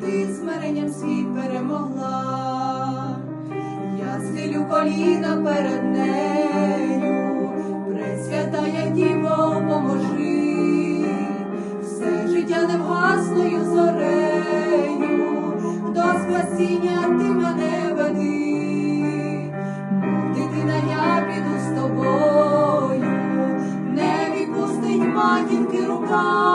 ти смиренням світ перемогла. Я схилю коліна перед нею, Пресвятая Діво, поможи, все життя невгасною зорею, до спасіння ти мене веди, дитина, я піду з тобою, не відпустить матінки рука,